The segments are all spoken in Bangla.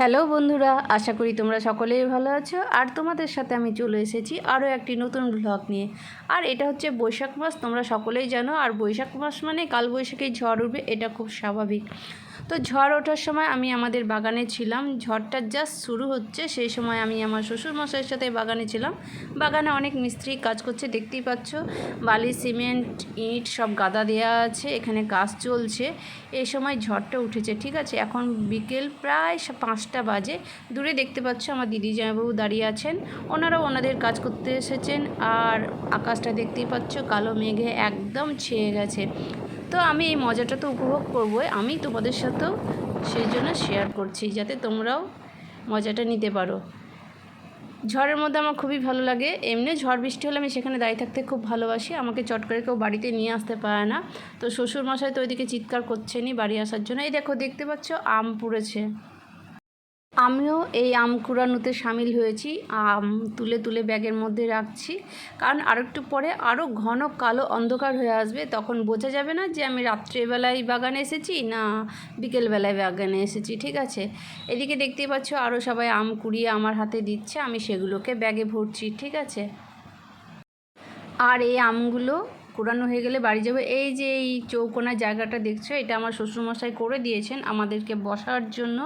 হ্যালো বন্ধুরা, আশা করি তোমরা সকলেই ভালো আছো। আর তোমাদের সাথে আমি চলে এসেছি আরও একটি নতুন ব্লগ নিয়ে। আর এটা হচ্ছে বৈশাখ মাস, তোমরা সকলেই জানো। আর বৈশাখ মাস মানে কালবৈশাখী ঝড় উঠবে, এটা খুব স্বাভাবিক। তো ঝড় ওঠার সময় আমি আমাদের বাগানে ছিলাম। ঝড়টা জাস্ট শুরু হচ্ছে, সেই সময় আমি আমার শ্বশুর মশাইয়ের সাথে বাগানে ছিলাম। বাগানে অনেক মিস্ত্রি কাজ করছে, দেখতেই পাচ্ছ। বালি, সিমেন্ট, ইট সব গাদা দেওয়া আছে, এখানে কাজ চলছে। এই সময় ঝড়টা উঠেছে, ঠিক আছে? এখন বিকেল প্রায় পাঁচটা বাজে। দূরে দেখতে পাচ্ছ আমার দিদি জামাইবাবু দাঁড়িয়ে আছেন। ওনারাও ওনাদের কাজ করতে এসেছেন। আর আকাশটা দেখতেই পাচ্ছ, কালো মেঘে একদম ছেয়ে গেছে। তো আমি এই মজাটা তো উপভোগ করবোই। আমি তোমাদের সাথেও সেই জন্য শেয়ার করছি, যাতে তোমরাও মজাটা নিতে পারো। ঝড়ের মধ্যে আমার খুবই ভালো লাগে। এমনি ঝড় বৃষ্টি হলে আমি সেখানে দাঁড়িয়ে থাকতে খুব ভালোবাসি। আমাকে চট করে কেউ বাড়িতে নিয়ে আসতে পারে না। তো শ্বশুর মশাই তো ওইদিকে চিৎকার করছেনই বাড়ি আসার জন্য। এই দেখো, দেখতে পাচ্ছ আম পুড়েছে। আমিও এই আম কুড়ানোতে সামিল হয়েছি, আম তুলে তুলে ব্যাগের মধ্যে রাখছি। কারণ আর একটু পরে আরও ঘন কালো অন্ধকার হয়ে আসবে, তখন বোঝা যাবে না যে আমি রাত্রেবেলায় বাগানে এসেছি না বিকেলবেলায় বাগানে এসেছি, ঠিক আছে? এদিকে দেখতেই পাচ্ছ আরও সবাই আম কুড়িয়ে আমার হাতে দিচ্ছে, আমি সেগুলোকে ব্যাগে ভরছি, ঠিক আছে? আর এই আমগুলো কুড়ানো হয়ে গেলে বাড়ি যাবে। এই যে এই চৌকোনা জায়গাটা দেখছ, এটা আমার শ্বশুরমশাই করে দিয়েছেন আমাদেরকে বসার জন্য।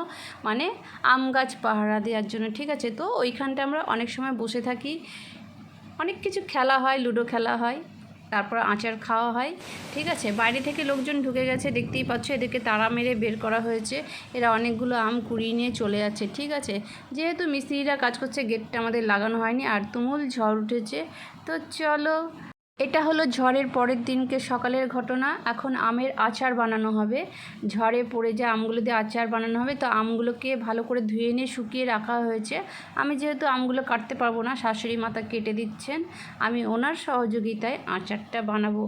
মানে আম গাছ পাহারা দেওয়ার জন্য, ঠিক আছে? তো ওইখানটা আমরা অনেক সময় বসে থাকি। অনেক কিছু খেলা হয়, লুডো খেলা হয়, তারপর আচার খাওয়া হয়, ঠিক আছে? বাইরে থেকে লোকজন ঢুকে গেছে, দেখতেই পাচ্ছ, এদেরকে তাড়া মেরে বের করা হয়েছে। এরা অনেকগুলো আম কুড়িয়ে নিয়ে চলে যাচ্ছে, ঠিক আছে? যেহেতু মিস্ত্রিরা কাজ করছে, গেটটা আমাদের লাগানো হয়নি, আর তুমুল ঝড় উঠেছে। তো চলো এটা হলো ঝড়ের পরের দিনকে সকালের ঘটনা। এখন আমের আচার বানানো হবে। ঝড়ে পড়ে যা আমগুলো দিয়ে আচার বানানো হবে, তো আমগুলোকে ভালো করে ধুয়ে নিয়ে শুকিয়ে রাখা হয়েছে। আমি যেহেতু আমগুলো কাটতে পারব না, শাশুড়ি মাতা কেটে দিচ্ছেন। আমি ওনার সহযোগিতায় আচারটা বানাবো।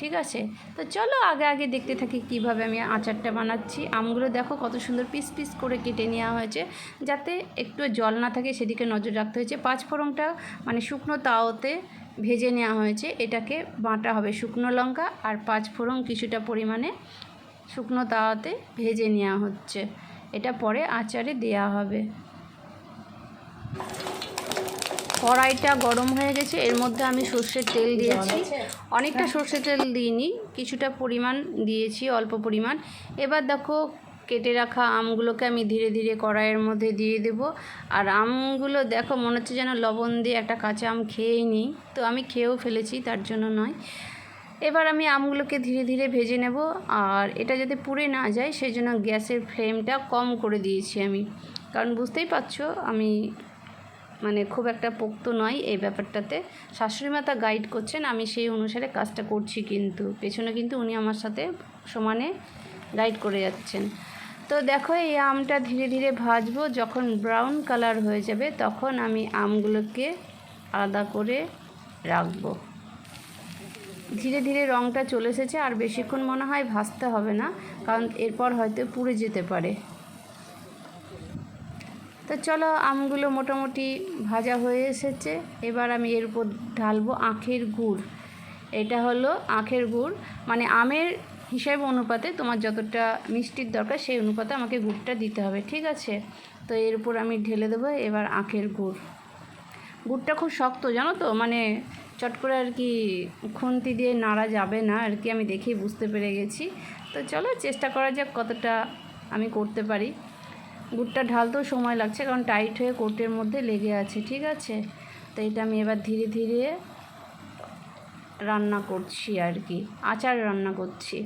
ঠিক আছে? তো চলো আগে আগে দেখতে থাকি কীভাবে আমি আচারটা বানাচ্ছি। আমগুলো দেখো কত সুন্দর পিস পিস করে কেটে নেওয়া হয়েছে। যাতে একটু জল না থাকে, সেদিকে নজর রাখতে হয়েছে। পাঁচ ফোড়নটা মানে শুকনো তাওতে ভেজে নেওয়া হয়েছে। এটাকে বাটা হবে শুকনো লঙ্কা আর পাঁচ ফোড়ন কিছুটা পরিমাণে শুকনো তাওয়াতে ভেজে নেওয়া হচ্ছে। এটা পরে আচারে দেয়া হবে। কড়াইটা গরম হয়ে গেছে। এর মধ্যে আমি সর্ষের তেল দিয়েছি। অনেকটা সর্ষের তেল দিইনি, কিছুটা পরিমাণ দিয়েছি, অল্প পরিমাণ। এবার দেখো কেটে রাখা আমগুলোকে আমি ধীরে ধীরে কড়াইয়ের মধ্যে দিয়ে দেব। আর আমগুলো দেখো, মনে হচ্ছে যেন লবণ দিয়ে একটা কাঁচা আম খেয়েই নিই। তো আমি খেয়েও ফেলেছি, তার জন্য নয়। এবার আমি আমগুলোকে ধীরে ধীরে ভেজে নেব। আর এটা যাতে পুড়ে না যায় সেই জন্য গ্যাসের ফ্লেমটা কম করে দিয়েছি আমি। কারণ বুঝতেই পারছ, আমি মানে খুব একটা পোক্ত নয় এই ব্যাপারটাতে। শাশুড়ি মাতা গাইড করছেন, আমি সেই অনুসারে কাজটা করছি কিন্তু। পেছনে কিন্তু উনি আমার সাথে সমানে গাইড করে যাচ্ছেন। তো দেখো, এই আমটা ধীরে ধীরে ভাজবো। যখন ব্রাউন কালার হয়ে যাবে, তখন আমি আমগুলোকে আলাদা করে রাখব। ধীরে ধীরে রঙটা চলে এসেছে, আর বেশিক্ষণ মনে হয় ভাজতে হবে না, কারণ এরপর হয়তো পুড়ে যেতে পারে। তো চলো, আমগুলো মোটামুটি ভাজা হয়ে এসেছে। এবার আমি এর উপর ঢালবো আখের গুড়। এটা হলো আখের গুড়। মানে আমের হিসাব অনুপাতে তোমার যতটা মিষ্টির দরকার সেই অনুপাতে আমাকে গুড়টা দিতে হবে, ঠিক আছে? তো এর উপর আমি ঢেলে দেবো এবার আখের গুড়। গুড়টা খুব শক্ত, জানো তো? মানে চট করে আর কি খুন্তি দিয়ে নাড়া যাবে না, আর কি আমি দেখেই বুঝতে পেরে গেছি। তো চলো চেষ্টা করা যাক কতটা আমি করতে পারি। গুড়টা ঢালতেও সময় লাগছে, কারণ টাইট হয়ে কোটের মধ্যে লেগে আছে, ঠিক আছে? তো এটা আমি এবার ধীরে ধীরে রান্না করছি আর কি, আচার রান্না করছি।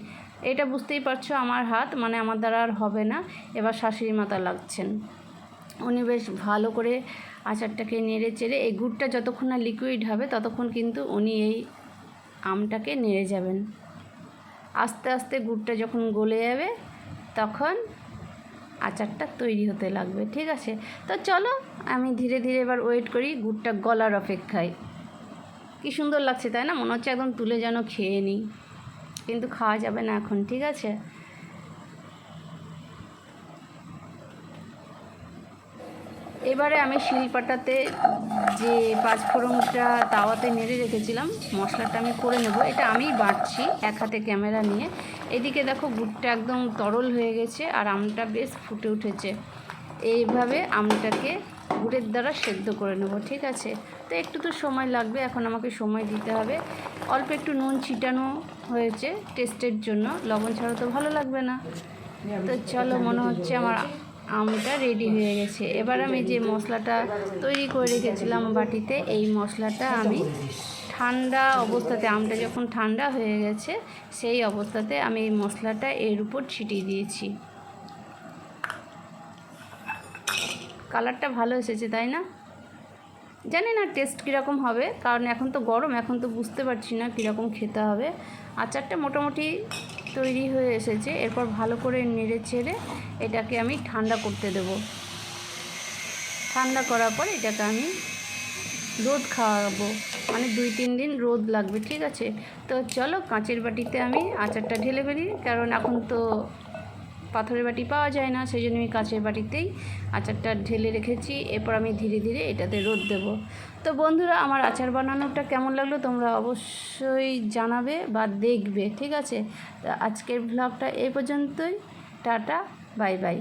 এটা বুঝতেই পারছ আমার হাত মানে আমার দ্বারা আর হবে না। এবার শাশুড়ি মাতা লাগছেন। উনি বেশ ভালো করে আচারটাকে নেড়ে চেড়ে, এই গুড়টা যতক্ষণ না লিকুইড হবে, ততক্ষণ কিন্তু উনি এই আমটাকে নেড়ে যাবেন। আস্তে আস্তে গুড়টা যখন গলে যাবে, তখন আচারটা তৈরি হতে লাগবে, ঠিক আছে? তো চলো, আমি ধীরে ধীরে এবার ওয়েট করি, গুড়টা গলার অপেক্ষায়। কী সুন্দর লাগছে তাই না? মনে হচ্ছে একদম তুলে যেন খেয়ে নিই কিন্তু খাওয়া যাবে না এখন, ঠিক আছে? এবারে আমি শিলপাটাতে যে পাঁচফোড়নটা তাওয়াতে নেড়ে রেখেছিলাম, মশলাটা আমি করে নেব। এটা আমি বাটছি এক হাতে ক্যামেরা নিয়ে। এদিকে দেখো, গুড়টা একদম তরল হয়ে গেছে আর আমটা বেশ ফুটে উঠেছে। এইভাবে আমটাকে গুড়ের দ্বারা সেদ্ধ করে নেব, ঠিক আছে? তো একটু তো সময় লাগবে, এখন আমাকে সময় দিতে হবে। অল্প একটু নুন ছিটানো হয়েছে টেস্টের জন্য, লবণ ছাড়া তো ভালো লাগবে না। তো চলো মনে হচ্ছে আমার আমটা রেডি হয়ে গেছে। এবার আমি যে মশলাটা তৈরি করে রেখেছিলাম বাটিতে, এই মশলাটা আমি ঠান্ডা অবস্থাতে, আমটা যখন ঠান্ডা হয়ে গেছে, সেই অবস্থাতে আমি এই মশলাটা এর উপর ছিটিয়ে দিয়েছি। কালারটা ভালো এসেছে, তাই না? জানি না টেস্ট কীরকম হবে, কারণ এখন তো গরম, এখন তো বুঝতে পারছি না কীরকম খেতে হবে। আচারটা মোটামুটি তৈরি হয়ে এসেছে, এরপর ভালো করে নেড়ে ছেড়ে এটাকে আমি ঠান্ডা করতে দেব। ঠান্ডা করার পর এটাকে আমি রোদ খাওয়াবো মানে দুই তিন দিন রোদ লাগবে, ঠিক আছে? তো চলো কাঁচের বাটিতে আমি আচারটা ঢেলে ফেলি, কারণ এখন তো পাথরের বাটি পাওয়া যায় না, সেই জন্য আমি কাঁচের বাটিতেই আচারটা ঢেলে রেখেছি। এরপর আমি ধীরে ধীরে এটাতে রোদ দেব। তো বন্ধুরা, আমার আচার বানানোটা কেমন লাগল তোমরা অবশ্যই জানাবে বা দেখবে, ঠিক আছে? তো আজকের ভ্লগটা এ পর্যন্তই। Tata, bye bye.